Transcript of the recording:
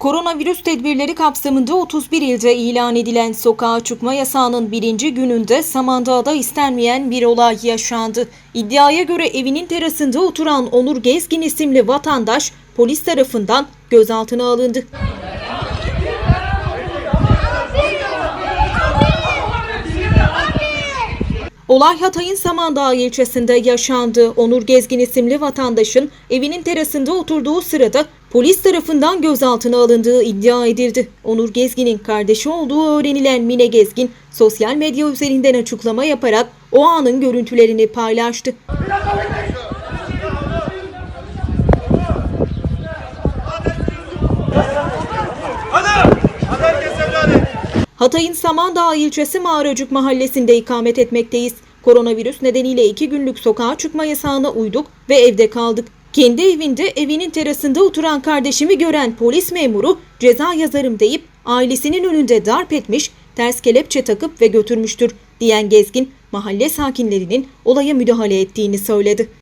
Koronavirüs tedbirleri kapsamında 31 ilde ilan edilen sokağa çıkma yasağının birinci gününde Samandağ'da istenmeyen bir olay yaşandı. İddiaya göre evinin terasında oturan Onur Gezgin isimli vatandaş polis tarafından gözaltına alındı. Olay Hatay'ın Samandağ ilçesinde yaşandı. Onur Gezgin isimli vatandaşın evinin terasında oturduğu sırada polis tarafından gözaltına alındığı iddia edildi. Onur Gezgin'in kardeşi olduğu öğrenilen Mine Gezgin sosyal medya üzerinden açıklama yaparak o anın görüntülerini paylaştı. Hatay'ın Samandağ ilçesi Mağaracık mahallesinde ikamet etmekteyiz. Koronavirüs nedeniyle iki günlük sokağa çıkma yasağına uyduk ve evde kaldık. Kendi evinde evinin terasında oturan kardeşimi gören polis memuru ceza yazarım deyip ailesinin önünde darp etmiş, ters kelepçe takıp ve götürmüştür diyen Gezgin, mahalle sakinlerinin olaya müdahale ettiğini söyledi.